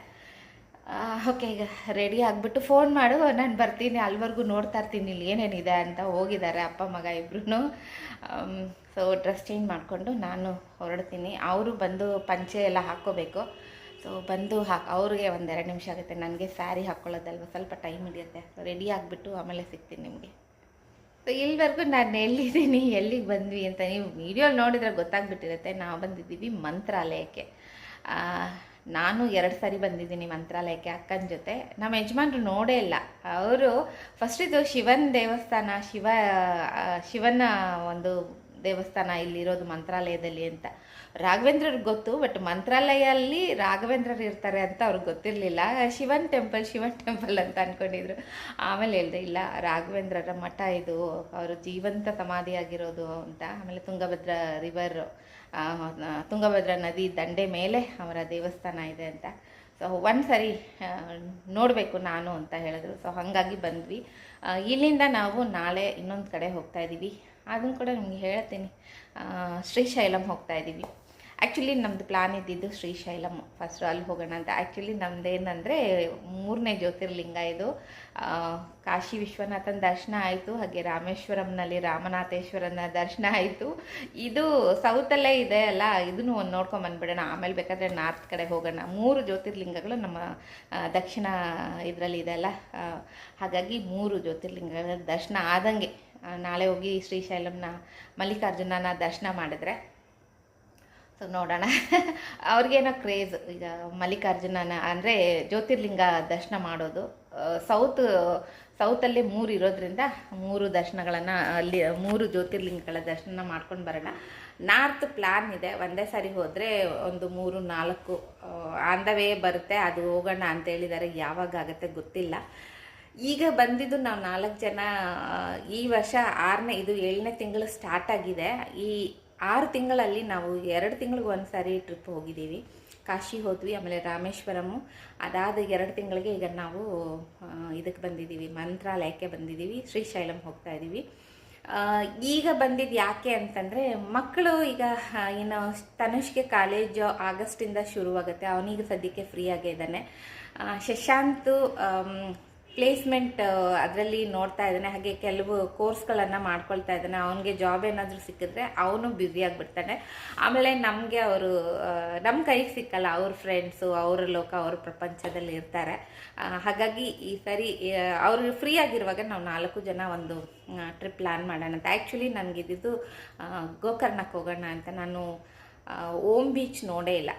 ಓಕೆ ಈಗ ರೆಡಿ ಆಗಿಬಿಟ್ಟು ಫೋನ್ ಮಾಡು. ನಾನು ಬರ್ತೀನಿ ಅಲ್ಲಿವರೆಗೂ ನೋಡ್ತಾ ಇರ್ತೀನಿ, ಇಲ್ಲಿ ಏನೇನಿದೆ ಅಂತ ಹೋಗಿದ್ದಾರೆ ಅಪ್ಪ, ಮಗ ಇಬ್ಬರೂ ಸೊ ಡ್ರೆಸ್ ಚೇಂಜ್ ಮಾಡಿಕೊಂಡು ನಾನು ಹೊರಡ್ತೀನಿ. ಅವರು ಬಂದು ಪಂಚೆ ಎಲ್ಲ ಹಾಕ್ಕೋಬೇಕು. ಸೊ ಬಂದು ಹಾಕಿ ಅವ್ರಿಗೆ ಒಂದೆರಡು ನಿಮಿಷ ಆಗುತ್ತೆ. ನನಗೆ ಸ್ಯಾರಿ ಹಾಕ್ಕೊಳ್ಳೋದಲ್ವ ಸ್ವಲ್ಪ ಟೈಮ್ ಹಿಡಿಯುತ್ತೆ. ರೆಡಿ ಆಗಿಬಿಟ್ಟು ಆಮೇಲೆ ಸಿಗ್ತೀನಿ ನಿಮಗೆ. ಸೊ ಇಲ್ಲಿವರೆಗೂ ನಾನು ಎಲ್ಲಿದ್ದೀನಿ, ಎಲ್ಲಿಗೆ ಬಂದ್ವಿ ಅಂತ ನೀವು ವಿಡಿಯೋ ನೋಡಿದರೆ ಗೊತ್ತಾಗ್ಬಿಟ್ಟಿರುತ್ತೆ. ನಾವು ಬಂದಿದ್ದೀವಿ ಮಂತ್ರಾಲಯಕ್ಕೆ. ನಾನು ಎರಡು ಸಾರಿ ಬಂದಿದ್ದೀನಿ ಮಂತ್ರಾಲಯಕ್ಕೆ ಅಕ್ಕನ ಜೊತೆ. ನಮ್ಮ ಯಜಮಾನ್ರು ನೋಡೇ ಇಲ್ಲ. ಅವರು ಫಸ್ಟ್ ಇದು ಶಿವನ ದೇವಸ್ಥಾನ, ಶಿವ ಶಿವನ ಒಂದು ದೇವಸ್ಥಾನ ಇಲ್ಲಿರೋದು ಮಂತ್ರಾಲಯದಲ್ಲಿ ಅಂತ. ರಾಘವೇಂದ್ರರಿಗೆ ಗೊತ್ತು ಬಟ್ ಮಂತ್ರಾಲಯಲ್ಲಿ ರಾಘವೇಂದ್ರರು ಇರ್ತಾರೆ ಅಂತ ಅವ್ರಿಗೆ ಗೊತ್ತಿರಲಿಲ್ಲ. ಶಿವನ್ ಟೆಂಪಲ್ ಶಿವನ್ ಟೆಂಪಲ್ ಅಂತ ಅಂದ್ಕೊಂಡಿದ್ರು ಆಮೇಲೆ ಹೇಳ್ದೆ, ಇಲ್ಲ, ರಾಘವೇಂದ್ರರ ಮಠ ಇದು, ಅವರು ಜೀವಂತ ಸಮಾಧಿಯಾಗಿರೋದು ಅಂತ. ಆಮೇಲೆ ತುಂಗಭದ್ರಾ ರಿವರ್ ತುಂಗಭದ್ರಾ ನದಿ ದಂಡೆ ಮೇಲೆ ಅವರ ದೇವಸ್ಥಾನ ಇದೆ ಅಂತ. ಸೊ ಒಂದು ಸರಿ ನೋಡಬೇಕು ನಾನು ಅಂತ ಹೇಳಿದ್ರು. ಸೊ ಹಾಗಾಗಿ ಬಂದ್ವಿ. ಇಲ್ಲಿಂದ ನಾವು ನಾಳೆ ಇನ್ನೊಂದು ಕಡೆ ಹೋಗ್ತಾ ಇದ್ದೀವಿ ಅದನ್ನು ಕೂಡ ನಿಮಗೆ ಹೇಳ್ತೀನಿ. ಶ್ರೀಶೈಲಂ ಹೋಗ್ತಾ ಇದ್ದೀವಿ ಆ್ಯಕ್ಚುಲಿ ನಮ್ಮದು ಪ್ಲಾನ್ ಇದ್ದಿದ್ದು ಶ್ರೀಶೈಲಂ. ಫಸ್ಟ್ ಅಲ್ಲಿ ಹೋಗೋಣ ಅಂತ. ಆ್ಯಕ್ಚುಲಿ ನಮ್ಮದೇನಂದರೆ ಮೂರನೇ ಜ್ಯೋತಿರ್ಲಿಂಗ ಇದು. ಕಾಶಿ ವಿಶ್ವನಾಥನ ದರ್ಶನ ಆಯಿತು. ಹಾಗೆ ರಾಮೇಶ್ವರಂನಲ್ಲಿ ರಾಮನಾಥೇಶ್ವರನ ದರ್ಶನ ಆಯಿತು. ಇದು ಸೌತಲ್ಲೇ ಇದೆ ಅಲ್ಲ, ಇದನ್ನು ಒಂದು ನೋಡ್ಕೊಂಡು ಬಂದ್ಬಿಡೋಣ. ಆಮೇಲೆ ಬೇಕಾದರೆ ನಾರ್ತ್ ಕಡೆ ಹೋಗೋಣ. ಮೂರು ಜ್ಯೋತಿರ್ಲಿಂಗಗಳು ನಮ್ಮ ದಕ್ಷಿಣ ಇದರಲ್ಲಿ ಇದೆ ಅಲ್ಲ. ಹಾಗಾಗಿ ಮೂರು ಜ್ಯೋತಿರ್ಲಿಂಗಗಳ ದರ್ಶನ ಆದಂಗೆ. ನಾಳೆ ಹೋಗಿ ಶ್ರೀಶೈಲಂನ ಮಲ್ಲಿಕಾರ್ಜುನನ ದರ್ಶನ ಮಾಡಿದ್ರೆ. ಸೊ ನೋಡೋಣ. *laughs* ಅವ್ರಿಗೇನೋ ಕ್ರೇಜ್. ಈಗ ಮಲ್ಲಿಕಾರ್ಜುನನ ಅಂದರೆ ಜ್ಯೋತಿರ್ಲಿಂಗ ದರ್ಶನ ಮಾಡೋದು. ಸೌತ್, ಸೌತಲ್ಲಿ ಮೂರು ಇರೋದ್ರಿಂದ ಮೂರು ದರ್ಶನಗಳನ್ನು, ಅಲ್ಲಿ ಮೂರು ಜ್ಯೋತಿರ್ಲಿಂಗಗಳ ದರ್ಶನ ಮಾಡ್ಕೊಂಡು ಬರೋಣ. ನಾರ್ತ್ ಪ್ಲ್ಯಾನ್ ಇದೆ. ಒಂದೇ ಸಾರಿ ಹೋದರೆ ಒಂದು ಮೂರು, ನಾಲ್ಕು ಆನ್ ದ ವೇ ಬರುತ್ತೆ. ಅದು ಹೋಗೋಣ ಅಂತ ಹೇಳಿದ್ದಾರೆ ಯಾವಾಗ ಆಗುತ್ತೆ ಗೊತ್ತಿಲ್ಲ. ಈಗ ಬಂದಿದ್ದು ನಾವು ನಾಲ್ಕು ಜನ ಈ ವರ್ಷ ಆರನೇ, ಇದು ಏಳನೇ ತಿಂಗಳು ಸ್ಟಾರ್ಟ್ ಆಗಿದೆ. ಈ ಆರು ತಿಂಗಳಲ್ಲಿ ನಾವು ಎರಡು ತಿಂಗಳಿಗೆ ಒಂದು ಸಾರಿ ಟ್ರಿಪ್ ಹೋಗಿದ್ದೀವಿ. ಕಾಶಿ ಹೋದ್ವಿ, ಆಮೇಲೆ ರಾಮೇಶ್ವರಮು. ಅದಾದ ಎರಡು ತಿಂಗಳಿಗೆ ಈಗ ನಾವು ಇದಕ್ಕೆ ಬಂದಿದ್ದೀವಿ, ಮಂತ್ರಾಲಯಕ್ಕೆ ಬಂದಿದ್ದೀವಿ, ಶ್ರೀಶೈಲಂ ಹೋಗ್ತಾ ಇದ್ದೀವಿ. ಈಗ ಬಂದಿದ್ದು ಯಾಕೆ ಅಂತಂದರೆ, ಮಕ್ಕಳು ಈಗ ಏನು ತನುಷ್ಗೆ ಕಾಲೇಜು ಆಗಸ್ಟಿಂದ ಶುರುವಾಗುತ್ತೆ. ಅವನಿಗೆ ಸದ್ಯಕ್ಕೆ ಫ್ರೀ ಆಗೇ ಇದ್ದಾನೆ. ಶಶಾಂತು ಪ್ಲೇಸ್ಮೆಂಟ್ ಅದರಲ್ಲಿ ನೋಡ್ತಾ ಇದ್ದಾನೆ. ಹಾಗೆ ಕೆಲವು ಕೋರ್ಸ್ಗಳನ್ನು ಮಾಡ್ಕೊಳ್ತಾ ಇದ್ದಾನೆ. ಅವನಿಗೆ ಜಾಬ್ ಏನಾದರೂ ಸಿಕ್ಕಿದ್ರೆ ಅವನು ಬ್ಯುಸಿ ಆಗಿಬಿಡ್ತಾನೆ. ಆಮೇಲೆ ನಮಗೆ ಅವರು ನಮ್ಮ ಕೈಗೆ ಸಿಕ್ಕಲ್ಲ. ಅವ್ರ ಫ್ರೆಂಡ್ಸು ಅವರ ಲೋಕ, ಅವ್ರ ಪ್ರಪಂಚದಲ್ಲಿ ಇರ್ತಾರೆ. ಹಾಗಾಗಿ ಈ ಸರಿ ಅವರು ಫ್ರೀ ಆಗಿರುವಾಗ ನಾವು ನಾಲ್ಕು ಜನ ಒಂದು ಟ್ರಿಪ್ ಪ್ಲ್ಯಾನ್ ಮಾಡೋಣ ಅಂತ. ಆ್ಯಕ್ಚುಲಿ ನನಗಿದ್ದು ಗೋಕರ್ಣಕ್ಕೆ ಹೋಗೋಣ ಅಂತ. ನಾನು ಓಮ್ ಬೀಚ್ ನೋಡೇ ಇಲ್ಲ.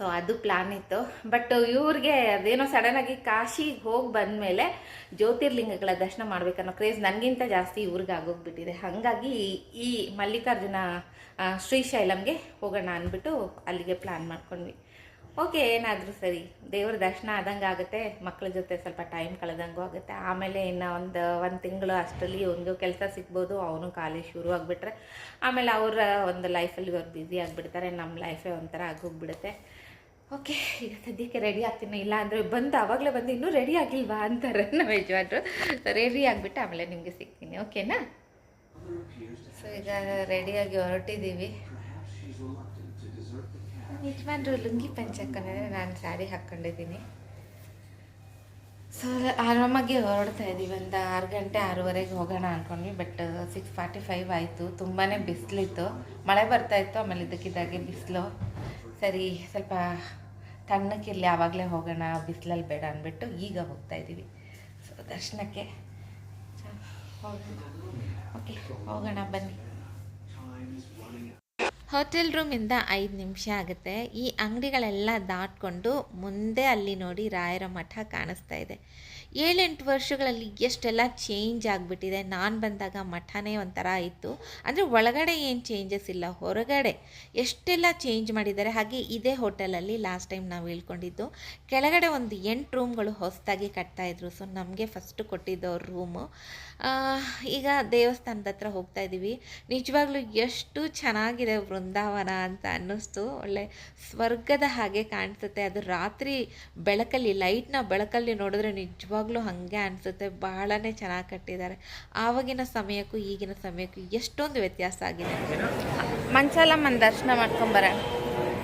ಸೊ ಅದು ಪ್ಲಾನ್ ಇತ್ತು. ಬಟ್ ಇವ್ರಿಗೆ ಅದೇನೋ ಆಗಿ ಕಾಶಿಗೆ ಹೋಗಿ ಬಂದಮೇಲೆ ಜ್ಯೋತಿರ್ಲಿಂಗಗಳ ದರ್ಶನ ಮಾಡ್ಬೇಕನ್ನೋ ಕ್ರೇಜ್ ನನಗಿಂತ ಜಾಸ್ತಿ ಇವ್ರಿಗೆ ಆಗೋಗ್ಬಿಟ್ಟಿದೆ. ಹಾಗಾಗಿ ಈ ಮಲ್ಲಿಕಾರ್ಜುನ ಶ್ರೀಶೈಲಂಗೆ ಹೋಗೋಣ ಅಂದ್ಬಿಟ್ಟು ಅಲ್ಲಿಗೆ ಪ್ಲ್ಯಾನ್ ಮಾಡ್ಕೊಂಡ್ವಿ. ಓಕೆ ಏನಾದರೂ ಸರಿ. ದೇವ್ರ ದರ್ಶನ ಆದಂಗೆ ಆಗುತ್ತೆ. ಮಕ್ಕಳ ಜೊತೆ ಸ್ವಲ್ಪ ಟೈಮ್ ಕಳೆದಂಗೂ ಆಗುತ್ತೆ. ಆಮೇಲೆ ಇನ್ನು ಒಂದು ಒಂದು ತಿಂಗಳು ಅಷ್ಟರಲ್ಲಿ ಒಂದು ಕೆಲಸ ಸಿಗ್ಬೋದು. ಅವನು ಕಾಲೇಜ್ ಶುರು ಆಗಿಬಿಟ್ರೆ ಆಮೇಲೆ ಅವರ, ಒಂದು ಲೈಫಲ್ಲಿ ಇವ್ರು ಬ್ಯುಸಿ ಆಗಿಬಿಡ್ತಾರೆ. ನಮ್ಮ ಲೈಫೇ ಒಂಥರ ಆಗೋಗ್ಬಿಡುತ್ತೆ. ಓಕೆ, ಈಗ ಸದ್ಯಕ್ಕೆ ರೆಡಿ ಆಗ್ತೀನಿ ಇಲ್ಲ ಅಂದರೆ ಬಂದು ಆವಾಗಲೇ ಬಂದು ಇನ್ನೂ ರೆಡಿ ಆಗಿಲ್ವಾ ಅಂತಾರೆ. *laughs* ನಮ್ಮ ಯಜಮಾನ್ರು. ರೆಡಿ ಆಗಿಬಿಟ್ಟು ಆಮೇಲೆ ನಿಮಗೆ ಸಿಗ್ತೀನಿ, ಓಕೆನಾ? ಸೊ ಈಗ ರೆಡಿಯಾಗಿ ಹೊರಟಿದ್ದೀವಿ. ಯಜಮಾನ್ರು ಲುಂಗಿ ಪಂಚ ನಾನು ಸ್ಯಾರಿ ಹಾಕ್ಕೊಂಡಿದ್ದೀನಿ ಸೊ ಆರಾಮಾಗಿ ಹೊರಡ್ತಾ ಇದ್ದೀವಿ. ಒಂದು ಆರು ಗಂಟೆ ಆರೂವರೆಗೆ ಹೋಗೋಣ ಅಂದ್ಕೊಂಡ್ವಿ ಬಟ್ ಸಿಕ್ಸ್ ಫಾರ್ಟಿ ಫೈವ್ ಆಯಿತು. ತುಂಬಾ ಬಿಸಿಲಿತ್ತು. ಮಳೆ ಬರ್ತಾಯಿತ್ತು ಆಮೇಲೆ ಇದಕ್ಕಿದ್ದಾಗೆ ಬಿಸಿಲು. ಸರಿ, ಸ್ವಲ್ಪ ತಣ್ಣಕ್ಕಿರಲಿ ಆವಾಗಲೇ ಹೋಗೋಣ, ಬಿಸಿಲಲ್ಲಿ ಬೇಡ ಅಂದ್ಬಿಟ್ಟು ಈಗ ಹೋಗ್ತಾ ಇದ್ದೀವಿ. ಸೊ ದರ್ಶನಕ್ಕೆ. ಓಕೆ, ಹೋಗೋಣ, ಬನ್ನಿ. ಹೋಟೆಲ್ ರೂಮಿಂದ ಐದು ನಿಮಿಷ ಆಗುತ್ತೆ. ಈ ಅಂಗಡಿಗಳೆಲ್ಲ ದಾಟ್ಕೊಂಡು ಮುಂದೆ ಅಲ್ಲಿ ನೋಡಿ ರಾಯರ ಮಠ ಕಾಣಿಸ್ತಾ ಇದೆ. ಏಳೆಂಟು ವರ್ಷಗಳಲ್ಲಿ ಎಷ್ಟೆಲ್ಲ ಚೇಂಜ್ ಆಗಿಬಿಟ್ಟಿದೆ. ನಾನು ಬಂದಾಗ ಮಠನೇ ಒಂಥರ ಇತ್ತು. ಅಂದರೆ ಒಳಗಡೆ ಏನು ಚೇಂಜಸ್ ಇಲ್ಲ, ಹೊರಗಡೆ ಎಷ್ಟೆಲ್ಲ ಚೇಂಜ್ ಮಾಡಿದ್ದಾರೆ. ಹಾಗೆ ಇದೇ ಹೋಟೆಲಲ್ಲಿ ಲಾಸ್ಟ್ ಟೈಮ್ ನಾವು ಇಳ್ಕೊಂಡಿದ್ದು ಕೆಳಗಡೆ ಒಂದು ಎಂಟು ರೂಮ್ಗಳು ಹೊಸದಾಗಿ ಕಟ್ತಾಯಿದ್ರು ಸೊ ನಮಗೆ ಫಸ್ಟ್ ಕೊಟ್ಟಿದ್ದು ಅವ್ರ ರೂಮು ಈಗ ದೇವಸ್ಥಾನದ ಹತ್ರ ಹೋಗ್ತಾ ಇದ್ದೀವಿ ನಿಜವಾಗ್ಲೂ ಎಷ್ಟು ಚೆನ್ನಾಗಿದೆ ವೃಂದಾವನ ಅಂತ ಅನ್ನಿಸ್ತು. ಒಳ್ಳೆ ಸ್ವರ್ಗದ ಹಾಗೆ ಕಾಣಿಸುತ್ತೆ. ಅದು ರಾತ್ರಿ ಬೆಳಕಲ್ಲಿ ಲೈಟ್ನ ಬೆಳಕಲ್ಲಿ ನೋಡಿದ್ರೆ ನಿಜವಾಗ್ಲೂ ಹಾಗೆ ಅನಿಸುತ್ತೆ. ಬಹಳನೇ ಚೆನ್ನಾಗಿ ಕಟ್ಟಿದ್ದಾರೆ. ಆವಾಗಿನ ಸಮಯಕ್ಕೂ ಈಗಿನ ಸಮಯಕ್ಕೂ ಎಷ್ಟೊಂದು ವ್ಯತ್ಯಾಸ ಆಗಿದೆ. ಮಂಚಾಲಮ್ಮನ ದರ್ಶನ ಮಾಡ್ಕೊಂಬರ.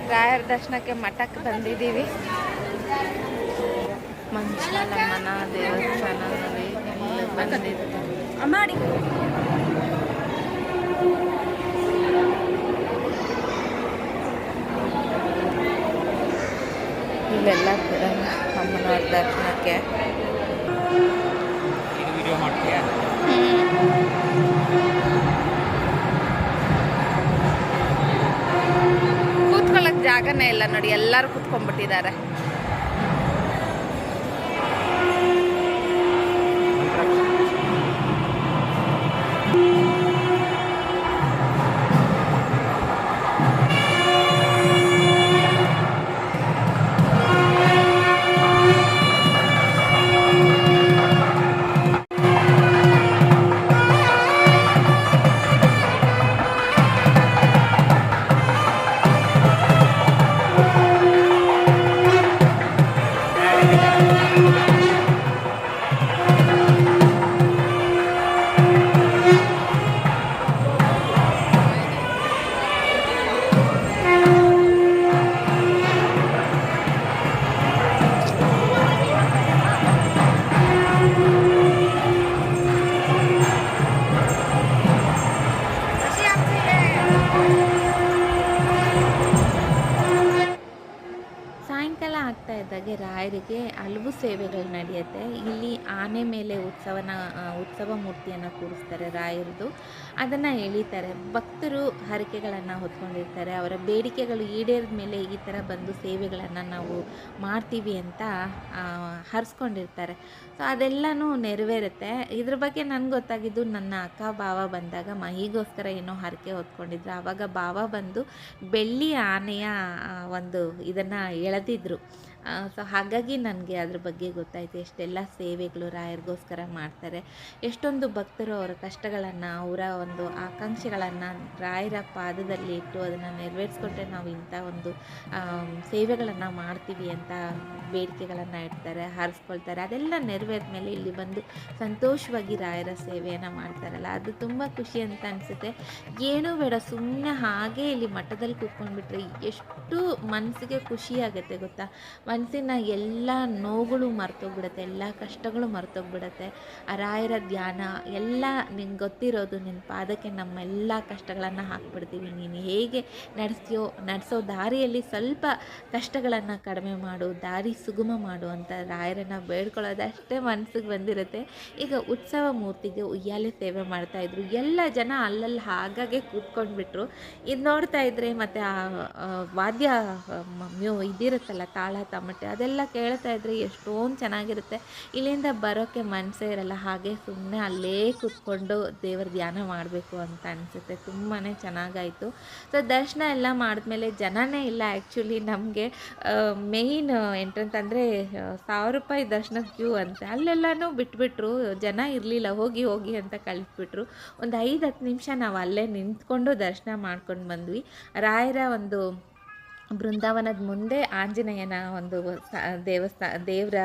ರಾಯರ ದರ್ಶನಕ್ಕೆ ಮಠಕ್ಕೆ ಬಂದಿದ್ದೀವಿ. ಮಂಚಾಲಮ್ಮನ ದೇವಸ್ಥಾನದಲ್ಲಿ ಬಂದಿದ್ದೀವಿ. ಮಾಡಿ. ಇಲ್ಲೆಲ್ಲ ಕೂಡ ಅಮ್ಮನವ್ರ ದರ್ಶನಕ್ಕೆ ಇಲ್ಲ ನೋಡಿ ಎಲ್ಲರೂ ಕೂತ್ಕೊಂಡ್ಬಿಟ್ಟಿದ್ದಾರೆ. ಹರಕೆಗಳನ್ನು ಹೊತ್ಕೊಂಡಿರ್ತಾರೆ. ಅವರ ಬೇಡಿಕೆಗಳು ಈಡೇರಿದ ಮೇಲೆ ಈ ಥರ ಬಂದು ಸೇವೆಗಳನ್ನು ನಾವು ಮಾಡ್ತೀವಿ ಅಂತ ಹರಿಸ್ಕೊಂಡಿರ್ತಾರೆ. ಸೊ ಅದೆಲ್ಲನೂ ನೆರವೇರುತ್ತೆ. ಇದ್ರ ಬಗ್ಗೆ ನನಗೆ ಗೊತ್ತಾಗಿದ್ದು ನನ್ನ ಅಕ್ಕ ಭಾವ ಬಂದಾಗ ಮಹಿಗೋಸ್ಕರ ಏನೋ ಹರಕೆ ಹೊತ್ಕೊಂಡಿದ್ರು. ಆವಾಗ ಭಾವ ಬಂದು ಬೆಳ್ಳಿ ಆನೆಯ ಒಂದು ಇದನ್ನು ಎಳೆದಿದ್ರು. ಸೊ ಹಾಗಾಗಿ ನನಗೆ ಅದ್ರ ಬಗ್ಗೆ ಗೊತ್ತಾಯಿತು. ಎಷ್ಟೆಲ್ಲ ಸೇವೆಗಳು ರಾಯರಿಗೋಸ್ಕರ ಮಾಡ್ತಾರೆ. ಎಷ್ಟೊಂದು ಭಕ್ತರು ಅವರ ಕಷ್ಟಗಳನ್ನು, ಅವರ ಒಂದು ಆಕಾಂಕ್ಷೆಗಳನ್ನು ರಾಯರ ಪಾದದಲ್ಲಿ ಇಟ್ಟು ಅದನ್ನು ನೆರವೇರಿಸ್ಕೊಂಡ್ರೆ ನಾವು ಇಂಥ ಒಂದು ಸೇವೆಗಳನ್ನು ಮಾಡ್ತೀವಿ ಅಂತ ಬೇಡಿಕೆಗಳನ್ನು ಇಡ್ತಾರೆ, ಹಾರಿಸ್ಕೊಳ್ತಾರೆ. ಅದೆಲ್ಲ ನೆರವೇರಿದ ಮೇಲೆ ಇಲ್ಲಿ ಬಂದು ಸಂತೋಷವಾಗಿ ರಾಯರ ಸೇವೆಯನ್ನು ಮಾಡ್ತಾರಲ್ಲ, ಅದು ತುಂಬ ಖುಷಿ ಅಂತ ಅನಿಸುತ್ತೆ. ಏನೂ ಬೇಡ ಸುಮ್ಮನೆ ಹಾಗೆ ಇಲ್ಲಿ ಮಠದಲ್ಲಿ ಕೂತ್ಕೊಂಡ್ಬಿಟ್ರೆ ಎಷ್ಟು ಮನಸ್ಸಿಗೆ ಖುಷಿಯಾಗುತ್ತೆ ಗೊತ್ತಾ? ಮನಸ್ಸಿನ ಎಲ್ಲ ನೋವುಗಳು ಮರ್ತೋಗ್ಬಿಡುತ್ತೆ, ಎಲ್ಲ ಕಷ್ಟಗಳು ಮರ್ತೋಗ್ಬಿಡುತ್ತೆ. ಆ ರಾಯರ ಧ್ಯಾನ, ಎಲ್ಲ ನಿಂಗೆ ಗೊತ್ತಿರೋದು ನಿನ್ನ ಪಾದಕ್ಕೆ ನಮ್ಮೆಲ್ಲ ಕಷ್ಟಗಳನ್ನು ಹಾಕ್ಬಿಡ್ತೀವಿ. ನೀನು ಹೇಗೆ ನಡೆಸ್ತೀಯೋ, ನಡೆಸೋ ದಾರಿಯಲ್ಲಿ ಸ್ವಲ್ಪ ಕಷ್ಟಗಳನ್ನು ಕಡಿಮೆ ಮಾಡು, ದಾರಿ ಸುಗಮ ಮಾಡು ಅಂತ ರಾಯರನ್ನು ಬೇಡ್ಕೊಳ್ಳೋದಷ್ಟೇ ಮನಸ್ಸಿಗೆ ಬಂದಿರುತ್ತೆ. ಈಗ ಉತ್ಸವ ಮೂರ್ತಿಗೆ ಉಯ್ಯಾಲೆ ಸೇವೆ ಮಾಡ್ತಾಯಿದ್ರು ಎಲ್ಲ ಜನ ಅಲ್ಲಲ್ಲಿ ಹಾಗಾಗೆ ಕೂತ್ಕೊಂಡ್ಬಿಟ್ರು. ಇದು ನೋಡ್ತಾ ಇದ್ರೆ ಮತ್ತು ಆ ವಾದ್ಯ ಇದಿರುತ್ತಲ್ಲ ತಾಳ ತಮಟೆ ಅದೆಲ್ಲ ಕೇಳ್ತಾ ಇದ್ರೆ ಎಷ್ಟೊಂದು ಚೆನ್ನಾಗಿರುತ್ತೆ. ಇಲ್ಲಿಂದ ಬರೋಕ್ಕೆ ಮನಸ್ಸೇ ಇರಲ್ಲ. ಹಾಗೆ ಸುಮ್ಮನೆ ಅಲ್ಲೇ ಕೂತ್ಕೊಂಡು ದೇವರ ಧ್ಯಾನ ಮಾಡಬೇಕು ಅಂತ ಅನಿಸುತ್ತೆ. ತುಂಬಾ ಚೆನ್ನಾಗಾಯಿತು. ಸೊ ದರ್ಶನ ಎಲ್ಲ ಮಾಡಿದ್ಮೇಲೆ ಜನನೇ ಇಲ್ಲ ಆ್ಯಕ್ಚುಲಿ ನಮಗೆ. ಮೇಯ್ನ್ ಎಂಟ್ರೆನ್ಸ್ ಅಂದರೆ ಸಾವಿರ ರೂಪಾಯಿ ದರ್ಶನ ಕ್ಯೂ ಅಂತೆ. ಅಲ್ಲೆಲ್ಲನೂ ಬಿಟ್ಬಿಟ್ರು. ಜನ ಇರಲಿಲ್ಲ. ಹೋಗಿ ಹೋಗಿ ಅಂತ ಕಳಿಸ್ಬಿಟ್ರು. ಒಂದು ಐದು ಹತ್ತು ನಿಮಿಷ ನಾವು ಅಲ್ಲೇ ನಿಂತ್ಕೊಂಡು ದರ್ಶನ ಮಾಡ್ಕೊಂಡು ಬಂದ್ವಿ. ರಾಯರ ಒಂದು ಬೃಂದಾವನದ ಮುಂದೆ ಆಂಜನೇಯನ ಒಂದು ದೇವಸ್ಥಾನ ದೇವರ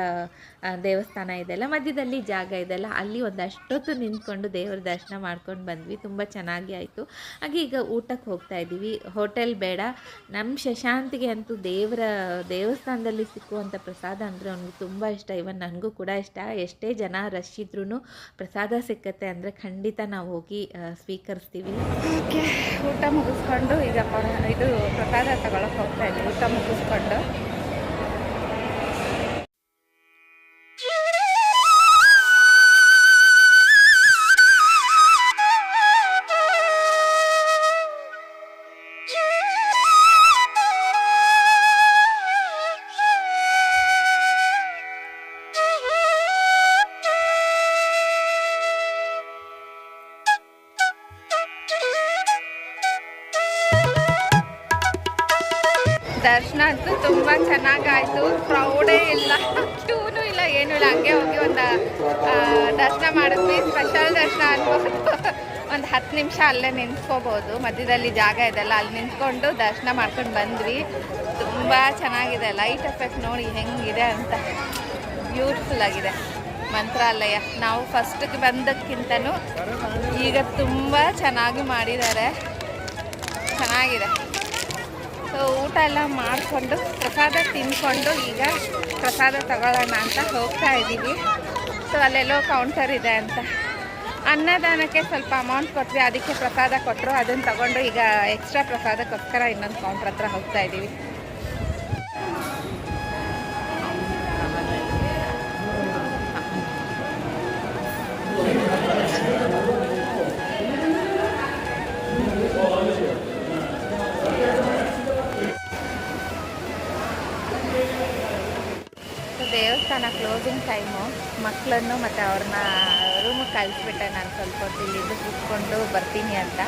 ದೇವಸ್ಥಾನ ಇದೆಯಲ್ಲ ಮಧ್ಯದಲ್ಲಿ ಜಾಗ ಇದೆಲ್ಲ, ಅಲ್ಲಿ ಒಂದಷ್ಟೊತ್ತು ನಿಂತ್ಕೊಂಡು ದೇವರ ದರ್ಶನ ಮಾಡ್ಕೊಂಡು ಬಂದ್ವಿ. ತುಂಬ ಚೆನ್ನಾಗಿ ಆಯಿತು. ಹಾಗೆ ಈಗ ಊಟಕ್ಕೆ ಹೋಗ್ತಾ ಇದ್ದೀವಿ ಹೋಟೆಲ್ ಬೇಡ. ನಮ್ಮ ಶಶಾಂತಿಗೆ ಅಂತೂ ದೇವರ, ದೇವಸ್ಥಾನದಲ್ಲಿ ಸಿಕ್ಕುವಂಥ ಪ್ರಸಾದ ಅಂದರೆ ಅವ್ನಿಗೆ ತುಂಬ ಇಷ್ಟ. ಇವನ್ ನನಗೂ ಕೂಡ ಇಷ್ಟ. ಎಷ್ಟೇ ಜನ ರಶ್ ಇದ್ರೂ ಪ್ರಸಾದ ಸಿಕ್ಕತ್ತೆ ಅಂದರೆ ಖಂಡಿತ ನಾವು ಹೋಗಿ ಸ್ವೀಕರಿಸ್ತೀವಿ. ಊಟ ಮುಗಿಸ್ಕೊಂಡು ಈಗ ಇದು ಪ್ರಸಾದ ತಗೊಳಕ್ಕೆ ಹೋಗ್ತಾ ಇದ್ವಿ ಊಟ ಅಲ್ಲೇ ನಿಂತ್ಕೋಬೋದು. ಮಧ್ಯದಲ್ಲಿ ಜಾಗ ಇದೆಲ್ಲ. ಅಲ್ಲಿ ನಿಂತ್ಕೊಂಡು ದರ್ಶನ ಮಾಡ್ಕೊಂಡು ಬಂದ್ವಿ. ತುಂಬ ಚೆನ್ನಾಗಿದೆ. ಲೈಟ್ ಎಫೆಕ್ಟ್ ನೋಡಿ ಹೆಂಗಿದೆ ಅಂತ. ಬ್ಯೂಟಿಫುಲ್ ಆಗಿದೆ. ಮಂತ್ರಾಲಯ. ನಾವು ಫಸ್ಟಿಗೆ ಬಂದಕ್ಕಿಂತನೂ ಈಗ ತುಂಬ ಚೆನ್ನಾಗಿ ಮಾಡಿದ್ದಾರೆ. ಚೆನ್ನಾಗಿದೆ. ಸೊ ಊಟ ಎಲ್ಲ ಮಾಡಿಕೊಂಡು, ಪ್ರಸಾದ ತಿಂದ್ಕೊಂಡು ಈಗ ಪ್ರಸಾದ ತಗೊಳ್ಳೋಣ ಅಂತ ಹೋಗ್ತಾ ಇದ್ದೀವಿ ಸೊ ಅಲ್ಲೆಲ್ಲೋ ಕೌಂಟರ್ ಇದೆ ಅಂತ. ಅನ್ನದಾನಕ್ಕೆ ಸ್ವಲ್ಪ ಅಮೌಂಟ್ ಕೊಟ್ವಿ, ಅದಕ್ಕೆ ಪ್ರಸಾದ ಕೊಟ್ಟರು ಅದನ್ನ ತಗೊಂಡು ಈಗ ಎಕ್ಸ್ಟ್ರಾ ಪ್ರಸಾದಕ್ಕೋಸ್ಕರ ಇನ್ನೊಂದು ಕೌಂಟ್ರ್ ಹತ್ರ ಹೋಗ್ತಾ ಇದ್ದೀವಿ ದೇವಸ್ಥಾನ ಕ್ಲೋಸಿಂಗ್ ಟೈಮು ಮಕ್ಕಳನ್ನು ಮತ್ತು ಅವ್ರನ್ನ ರೂಮಿಗೆ ಕಳಿಸ್ಬಿಟ್ಟೆ ನಾನು ಸ್ವಲ್ಪ ಹೊತ್ತು ಇಲ್ಲಿದ್ದು ಕೂತ್ಕೊಂಡು ಬರ್ತೀನಿ ಅಂತ.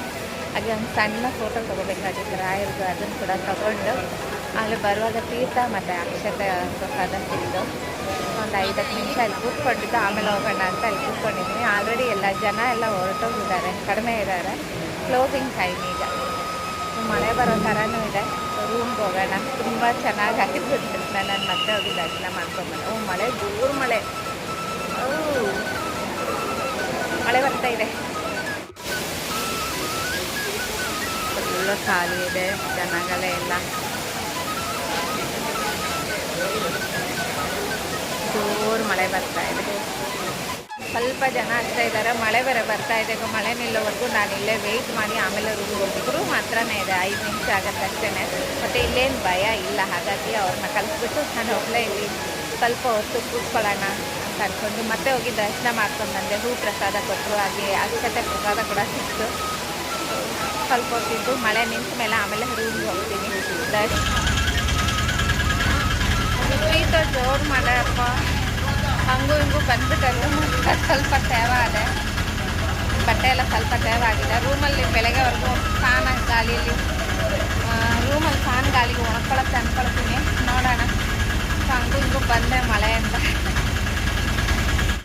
ಹಾಗೆ ಒಂದು ಸಣ್ಣ ಫೋಟೋ ತೊಗೋಬೇಕಾಗಿತ್ತು, ರಾಯರ್ದು ಅದನ್ನು ಕೂಡ ತಗೊಂಡು. ಅಲ್ಲಿ ಬರುವಾಗ ತೀರ್ಥ ಮತ್ತು ಅಕ್ಷತೆ ಪ್ರಸಾದ ತಿಂದು ಒಂದು ಐದು ಹತ್ತು ನಿಮಿಷ ಅಲ್ಲಿ ಕೂತ್ಕೊಂಡಿದ್ದು, ಆಮೇಲೆ ಹೋಗೋಣ ಅಂತ ಅಲ್ಲಿ ಕೂತ್ಕೊಂಡಿದ್ದೀನಿ. ಆಲ್ರೆಡಿ ಎಲ್ಲ ಜನ ಎಲ್ಲ ಹೊರಟೋಗಿದ್ದಾರೆ, ಕಡಿಮೆ ಇದ್ದಾರೆ. ಕ್ಲೋಸಿಂಗ್ ಟೈಮ್ ಈಗ. ಮಳೆ ಬರೋ ಥರನೂ ಇದೆ. ರೂಮ್ಗೆ ಹೋಗೋಣ. ತುಂಬ ಚೆನ್ನಾಗಿ ಆಗಿದ್ದು ನಾನು ಮತ್ತೆ ಹೋಗಿದ್ದೆ ದರ್ಶನ ಮಾಡ್ಕೊಂಬಂದೆ ಮಳೆ, ಜೋರು ಮಳೆ. ಮಳೆ ಬರ್ತಾ ಇದೆ. ಖಾಲಿ ಇದೆ ಜನಗಳೇ ಇಲ್ಲ. ಜೋರು ಮಳೆ ಬರ್ತಾ ಇದೆ. ಸ್ವಲ್ಪ ಜನ ಆಗ್ತಾ ಇದ್ದಾರೆ. ಮಳೆ ಬೇರೆ ಬರ್ತಾ ಇದೆ. ಮಳೆ ನಿಲ್ಲೋವರೆಗೂ ನಾನು ಇಲ್ಲೇ ವೆಯ್ಟ್ ಮಾಡಿ ಆಮೇಲೆ ರೂಮ್ ಹೋಗಿದ್ರು ಮಾತ್ರನೇ ಇದೆ. ಐದು ನಿಮಿಷ ಆಗತ್ತೆ ಅಷ್ಟೇ ಮತ್ತು ಇಲ್ಲೇನು ಭಯ ಇಲ್ಲ. ಹಾಗಾಗಿ ಅವ್ರನ್ನ ಕಲಿಸ್ಬಿಟ್ಟು ನಾನು ಒಬ್ಬಳೇ ಇಲ್ಲಿ ಸ್ವಲ್ಪ ಹೊತ್ತು ಕೂತ್ಕೊಳ್ಳೋಣ. ಅಂದ್ಕೊಂಡು ಮತ್ತೆ ಹೋಗಿ ದರ್ಶನ ಮಾಡ್ಕೊಂಡು ಬಂದೆ. ಹೂ ಪ್ರಸಾದ ಕೊಟ್ಟರು, ಹಾಗೆ ಅಕ್ಷತೆ ಪ್ರಸಾದ ಕೂಡ ಸಿಕ್ತು. ಸ್ವಲ್ಪ ಹೊತ್ತಿದ್ದು ಮಳೆ ನಿಂತ ಮೇಲೆ ಆಮೇಲೆ ರೂಮ್ಗೆ ಹೋಗ್ತೀನಿ. ದರ್ಶನ ಜೋರು ಮಳೆ ಅಪ್ಪ. ಹಂಗೂ ಹಿಂಗೂ ಬಂದ್ಬಿಟ್ಟಲ್ಲ ಸ್ವಲ್ಪ ತೇವ ಅದೆ ಬಟ್ಟೆ ಎಲ್ಲ ಸ್ವಲ್ಪ ತೇವ ಆಗಿದೆ. ರೂಮಲ್ಲಿ ಬೆಳಗ್ಗೆವರೆಗೂ ಫ್ಯಾನ್ ಗಾಳಿಯಲ್ಲಿ ರೂಮಲ್ಲಿ ಫ್ಯಾನ್ ಗಾಳಿಗೆ ಒಣಕೊಳಕ್ಕೆ ಅಂದ್ಕೊಳ್ತೀನಿ ನೋಡೋಣ. ಹಂಗೂ ಹಿಂಗೂ ಬಂದೆ ಮಳೆ ಅಂತ.